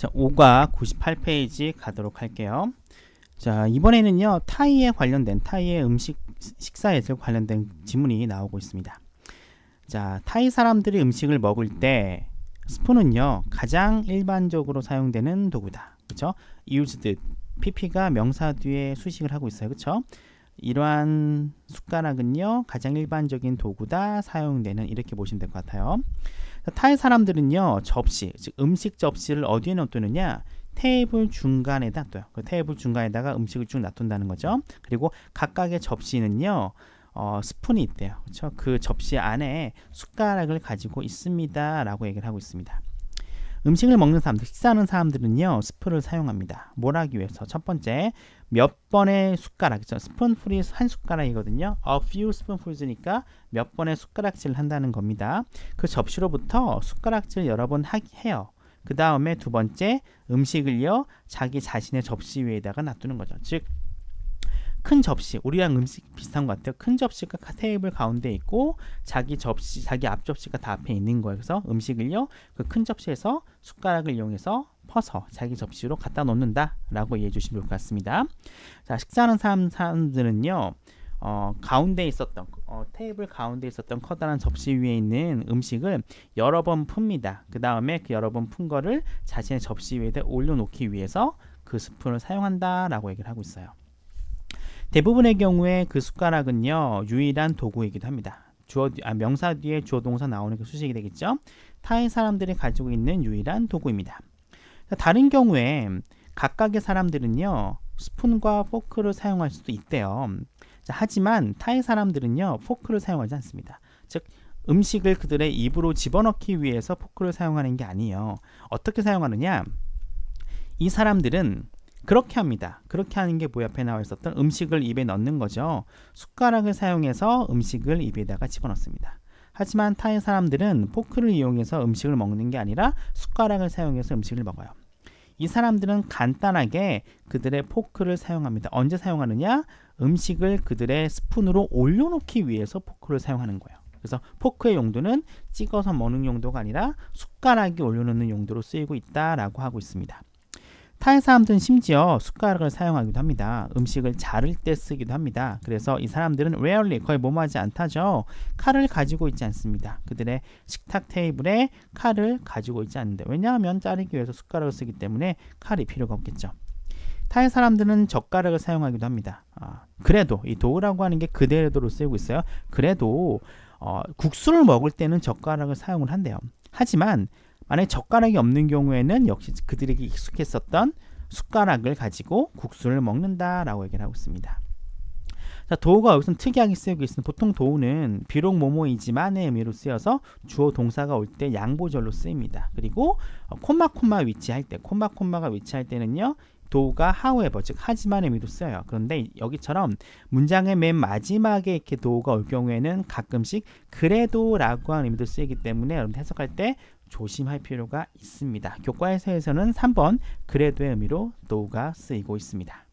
자, 5과 98페이지 가도록 할게요. 자, 이번에는요, 타이에 관련된, 타이의 음식, 식사에 관련된 지문이 나오고 있습니다. 자, 타이 사람들이 음식을 먹을 때, 스푼은요, 가장 일반적으로 사용되는 도구다. 그쵸? used, pp가 명사 뒤에 수식을 하고 있어요. 그쵸? 이러한 숟가락은요, 가장 일반적인 도구다, 사용되는, 이렇게 보시면 될 것 같아요. 타이 사람들은요, 접시, 즉 음식 접시를 어디에 놔두느냐? 테이블 중간에다 둬요. 그 테이블 중간에다가 음식을 쭉 놔둔다는 거죠. 그리고 각각의 접시는요, 어, 스푼이 있대요. 그렇죠? 그 접시 안에 숟가락을 가지고 있습니다 라고 얘기를 하고 있습니다. 음식을 먹는 사람들, 식사하는 사람들은요, 스푼을 사용합니다. 뭘 하기 위해서? 첫 번째, 몇 번의 숟가락, 그죠? 스푼풀이 한 숟가락이거든요. A few spoonfuls니까 몇 번의 숟가락질을 한다는 겁니다. 그 접시로부터 숟가락질 여러 번 하, 해요. 그 다음에 두 번째, 음식을요, 자기 자신의 접시 위에다가 놔두는 거죠. 즉, 큰 접시, 우리랑 음식 비슷한 것 같아요. 큰 접시가 테이블 가운데 있고 자기 접시, 자기 앞 접시가 다 앞에 있는 거예요. 그래서 음식을요, 그 큰 접시에서 숟가락을 이용해서 퍼서 자기 접시로 갖다 놓는다 라고 이해해 주시면 좋을 것 같습니다. 자, 식사하는 사람, 사람들은요, 어, 가운데 있었던 어, 테이블 가운데 있었던 커다란 접시 위에 있는 음식을 여러 번 풉니다. 그 다음에 그 여러 번 푼 거를 자신의 접시 위에다 올려놓기 위해서 그 스푼을 사용한다라고 얘기를 하고 있어요. 대부분의 경우에 그 숟가락은요 유일한 도구이기도 합니다. 주어 아, 명사 뒤에 주어 동사 나오는 그 수식이 되겠죠. 타의 사람들이 가지고 있는 유일한 도구입니다. 다른 경우에 각각의 사람들은요 스푼과 포크를 사용할 수도 있대요. 자, 하지만 타의 사람들은요 포크를 사용하지 않습니다. 즉 음식을 그들의 입으로 집어넣기 위해서 포크를 사용하는 게 아니에요. 어떻게 사용하느냐? 이 사람들은 그렇게 합니다. 그렇게 하는 게 뭐야 앞에 나와 있었던 음식을 입에 넣는 거죠. 숟가락을 사용해서 음식을 입에다가 집어넣습니다. 하지만 타의 사람들은 포크를 이용해서 음식을 먹는 게 아니라 숟가락을 사용해서 음식을 먹어요. 이 사람들은 간단하게 그들의 포크를 사용합니다. 언제 사용하느냐? 음식을 그들의 스푼으로 올려놓기 위해서 포크를 사용하는 거예요. 그래서 포크의 용도는 찍어서 먹는 용도가 아니라 숟가락이 올려놓는 용도로 쓰이고 있다라고 하고 있습니다. 타의 사람들은 심지어 숟가락을 사용하기도 합니다. 음식을 자를 때 쓰기도 합니다. 그래서 이 사람들은 rarely 거의 뭐뭐하지 않다죠. 칼을 가지고 있지 않습니다. 그들의 식탁 테이블에 칼을 가지고 있지 않는데 왜냐하면 자르기 위해서 숟가락을 쓰기 때문에 칼이 필요가 없겠죠. 타의 사람들은 젓가락을 사용하기도 합니다. 아, 그래도 이 도우라고 하는 게 그대로로 쓰이고 있어요. 그래도 어, 국수를 먹을 때는 젓가락을 사용을 한대요. 하지만 만약 젓가락이 없는 경우에는 역시 그들에게 익숙했었던 숟가락을 가지고 국수를 먹는다라고 얘기를 하고 있습니다. 자, 도우가 여기서 특이하게 쓰이고 있습니다. 보통 도우는 비록 뭐뭐이지만의 의미로 쓰여서 주어 동사가 올 때 양보절로 쓰입니다. 그리고 어, 콤마 콤마 위치할 때, 콤마 콤마가 위치할 때는요. 도우가 however 즉 하지만 의미로 쓰여요. 그런데 여기처럼 문장의 맨 마지막에 이렇게 도우가 올 경우에는 가끔씩 그래도라고 하는 의미도 쓰이기 때문에 여러분 해석할 때 조심할 필요가 있습니다. 교과에서에서는 3번 그래도의 의미로 도우가 쓰이고 있습니다.